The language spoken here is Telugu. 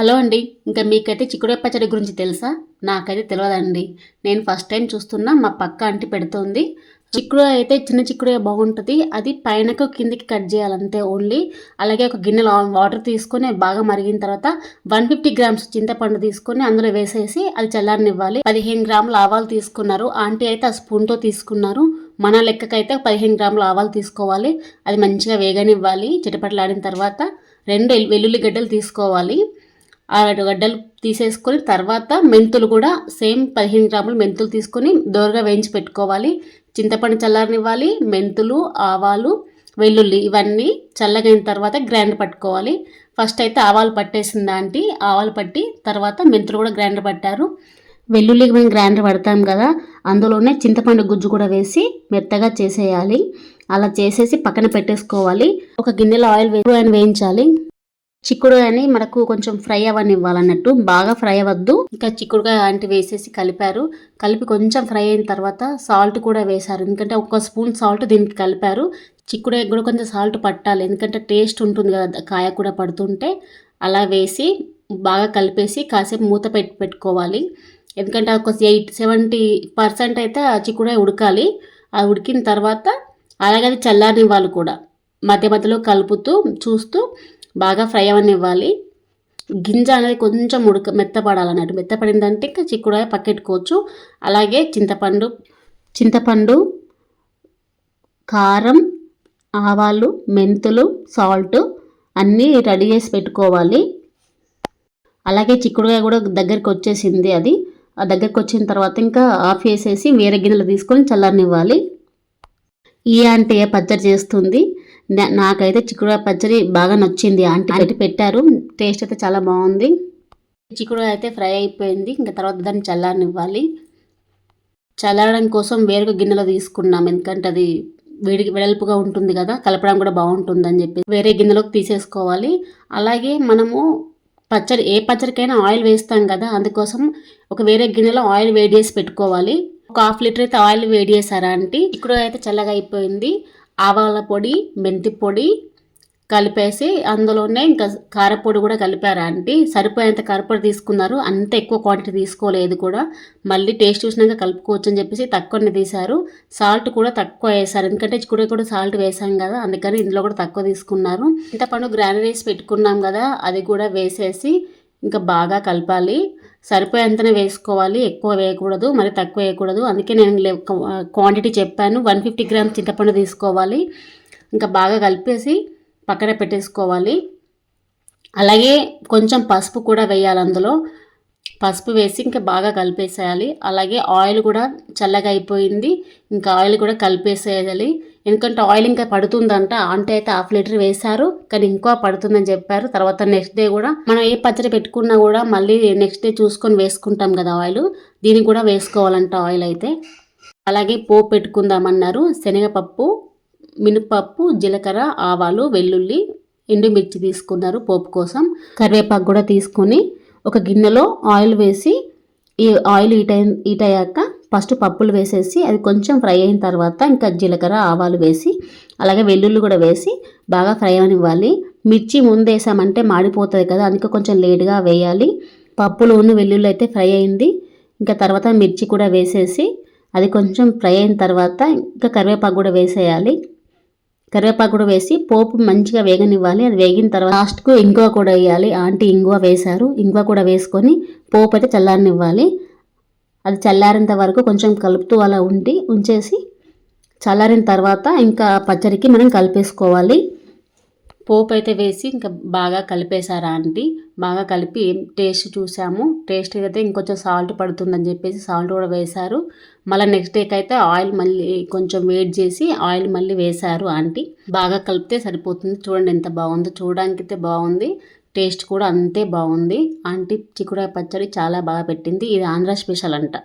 హలో అండి ఇంకా మీకైతే చిక్కుడు పచ్చడి గురించి తెలుసా? నాకైతే తెలియదండి నేను ఫస్ట్ టైం చూస్తున్నా మా పక్క అంటి పెడుతుంది. చిక్కుడు అయితే చిన్న చిక్కుడు బాగుంటుంది. అది పైనకు కిందికి కట్ చేయాలంతే ఓన్లీ. అలాగే ఒక గిన్నెలో వాటర్ తీసుకొని బాగా మరిగిన తర్వాత వన్ ఫిఫ్టీ గ్రామ్స్ చింతపండు తీసుకొని అందులో వేసేసి అది చల్లారనివ్వాలి. పదిహేను గ్రాముల ఆవాలు తీసుకున్నారు. ఆంటీ అయితే ఆ స్పూన్తో తీసుకున్నారు. మన లెక్కకైతే పదిహేను గ్రాముల ఆవాలు తీసుకోవాలి. అది మంచిగా వేగనివ్వాలి. చిటపట్లాడిన తర్వాత రెండు వెల్లుల్లి గడ్డలు తీసుకోవాలి. గడ్డలు తీసేసుకొని తర్వాత మెంతులు కూడా సేమ్ పదిహేను గ్రాములు మెంతులు తీసుకొని దోరగా వేయించి పెట్టుకోవాలి. చింతపండు చల్లారనివ్వాలి మెంతులు ఆవాలు వెల్లుల్లి ఇవన్నీ చల్లగైన తర్వాత గ్రైండర్ పట్టుకోవాలి. ఫస్ట్ అయితే ఆవాలు పట్టేసింది ఆంటీ. ఆవాలు పట్టి తర్వాత మెంతులు కూడా గ్రైండర్ పట్టారు. వెల్లుల్లికి మేము గ్రైండర్ పడతాం కదా అందులోనే చింతపండు గుజ్జు కూడా వేసి మెత్తగా చేసేయాలి. అలా చేసేసి పక్కన పెట్టేసుకోవాలి. ఒక గిన్నెలో ఆయిల్ వేయించాలి. చిక్కుడుకాయని మనకు కొంచెం ఫ్రై అవ్వనివ్వాలన్నట్టు బాగా ఫ్రై అవ్వద్దు. ఇంకా చిక్కుడుకాయ లాంటి వేసేసి కలిపారు. కలిపి కొంచెం ఫ్రై అయిన తర్వాత సాల్ట్ కూడా వేశారు. ఎందుకంటే ఒక స్పూన్ సాల్ట్ దీనికి కలిపారు. చిక్కుడుకాయ కూడా కొంచెం సాల్ట్ పట్టాలి. ఎందుకంటే టేస్ట్ ఉంటుంది కదా కాయ కూడా పడుతుంటే. అలా వేసి బాగా కలిపేసి కాసేపు మూత పెట్టి పెట్టుకోవాలి. ఎందుకంటే ఒక ఎయిట్ సెవెంటీ పర్సెంట్ అయితే ఆ చిక్కుడుకాయ ఉడకాలి. ఆ ఉడికిన తర్వాత అలాగే అది చల్లారనివ్వాలి కూడా. మధ్య మధ్యలో కలుపుతూ చూస్తూ బాగా ఫ్రై అవనివ్వాలి. గింజ అనేది కొంచెం ఉడక మెత్తపడాలన్నట్టు. మెత్తపడిందంటే ఇంకా చిక్కుడుకాయ పక్కెట్టుకోవచ్చు. అలాగే చింతపండు చింతపండు కారం ఆవాలు మెంతులు సాల్ట్ అన్నీ రెడీ చేసి పెట్టుకోవాలి. అలాగే చిక్కుడుకాయ కూడా దగ్గరికి వచ్చేసింది అది. ఆ దగ్గరికి వచ్చిన తర్వాత ఇంకా ఆఫ్ చేసేసి వేరే గిన్నెలు తీసుకొని చల్లనివ్వాలి ఈ అంటే పచ్చడి చేస్తుంది. నాకైతే చిక్కుడుకాయ పచ్చడి బాగా నచ్చింది. ఆంటీ పెట్టి పెట్టారు. టేస్ట్ అయితే చాలా బాగుంది. చిక్కుడు అయితే ఫ్రై అయిపోయింది. ఇంకా తర్వాత దాన్ని చల్లారనివ్వాలి. చల్లారడం కోసం వేరొక గిన్నెలో తీసుకున్నాం. ఎందుకంటే అది వేడి వెడల్పుగా ఉంటుంది కదా కలపడం కూడా బాగుంటుంది అని చెప్పి వేరే గిన్నెలోకి తీసేసుకోవాలి. అలాగే మనము పచ్చడి ఏ పచ్చడికైనా ఆయిల్ వేస్తాం కదా అందుకోసం ఒక వేరే గిన్నెలో ఆయిల్ వేడి చేసి పెట్టుకోవాలి. ఒక హాఫ్ లీటర్ అయితే ఆయిల్ వేడి చేశారా అంటే ఇక్కడ అయితే చల్లగా అయిపోయింది. ఆవాల పొడి మెంతి పొడి కలిపేసి అందులోనే ఇంకా కారపొడి కూడా కలిపారు ఆంటీ? సరిపోయేంత కారపొడి తీసుకున్నారు. అంత ఎక్కువ క్వాంటిటీ తీసుకోలేదు కూడా. మళ్ళీ టేస్ట్ చూసినాక కలుపుకోవచ్చు అని చెప్పేసి తక్కువనే తీశారు. సాల్ట్ కూడా తక్కువ వేశారు. ఎందుకంటే చిక్కుడు కూడా సాల్ట్ వేసాం కదా అందుకని ఇందులో కూడా తక్కువ తీసుకున్నారు. చింతపండు గ్రానరీస్ పెట్టుకున్నాం కదా అది కూడా వేసేసి ఇంకా బాగా కలపాలి. సరిపోయేంతనే వేసుకోవాలి. ఎక్కువ వేయకూడదు మరి తక్కువ వేయకూడదు. అందుకే నేను క్వాంటిటీ చెప్పాను. వన్ ఫిఫ్టీ గ్రామ్స్ చింతపండు తీసుకోవాలి. ఇంకా బాగా కలిపేసి పక్కన పెట్టేసుకోవాలి. అలాగే కొంచెం పసుపు కూడా వేయాలి అందులో. పసుపు వేసి ఇంకా బాగా కలిపేసేయాలి. అలాగే ఆయిల్ కూడా చల్లగా అయిపోయింది. ఇంకా ఆయిల్ కూడా కలిపేసేయాలి. ఎందుకంటే ఆయిల్ ఇంకా పడుతుందంట. అంటే అయితే హాఫ్ లీటర్ వేశారు. కానీ ఇంకో పడుతుందని చెప్పారు. తర్వాత నెక్స్ట్ డే కూడా మనం ఏ పచ్చడి పెట్టుకున్నా కూడా మళ్ళీ నెక్స్ట్ డే చూసుకొని వేసుకుంటాం కదా ఆయిల్. దీనికి కూడా వేసుకోవాలంట ఆయిల్ అయితే. అలాగే పోపు పెట్టుకుందామన్నారు. శనగపప్పు మినపప్పు జీలకర్ర ఆవాలు వెల్లుల్లి ఎండుమిర్చి తీసుకున్నారు పోపు కోసం. కరివేపాకు కూడా తీసుకొని ఒక గిన్నెలో ఆయిల్ వేసి ఈ ఆయిల్ ఈట హీట్ అయ్యాక ఫస్ట్ పప్పులు వేసేసి అది కొంచెం ఫ్రై అయిన తర్వాత ఇంకా జీలకర్ర ఆవాలు వేసి అలాగే వెల్లుల్లి కూడా వేసి బాగా ఫ్రై అనివ్వాలి మిర్చి ముందేసామంటే మాడిపోతుంది కదా అందుకే కొంచెం లేట్గా వేయాలి. పప్పులు ఉన్న వెల్లుల్లి అయితే ఫ్రై అయింది. ఇంకా తర్వాత మిర్చి కూడా వేసేసి అది కొంచెం ఫ్రై అయిన తర్వాత ఇంకా కరివేపాకు కూడా వేసేయాలి. కరివేపాకు కూడా వేసి పోపు మంచిగా వేగనివ్వాలి. అది వేగిన తర్వాత లాస్ట్కు ఇంగువ కూడా వేయాలి. ఆంటీ ఇంగువ వేశారు. ఇంగువ కూడా వేసుకొని పోపు అయితే చల్లారనివ్వాలి. అది చల్లారేంత వరకు కొంచెం కలుపుతూ అలా ఉండి ఉంచేసి చల్లారిన తర్వాత ఇంకా పచ్చడికి మనం కలిపేసుకోవాలి. పోపు అయితే వేసి ఇంకా బాగా కలిపేశారా ఆంటీ బాగా కలిపి టేస్ట్ చూసాము. టేస్ట్ అయితే ఇంకొంచెం సాల్ట్ పడుతుందని చెప్పేసి సాల్ట్ కూడా వేశారు. మళ్ళీ నెక్స్ట్ డేకి అయితే ఆయిల్ మళ్ళీ కొంచెం వేట్ చేసి ఆయిల్ మళ్ళీ వేశారు ఆంటీ. బాగా కలిపితే సరిపోతుంది. చూడండి ఎంత బాగుందో. చూడడానికి అయితే బాగుంది. టేస్ట్ కూడా అంతే బాగుంది. ఆంటీ చిక్కుడాయ పచ్చడి చాలా బాగా పెట్టింది. ఇది ఆంధ్ర స్పెషల్ అంట.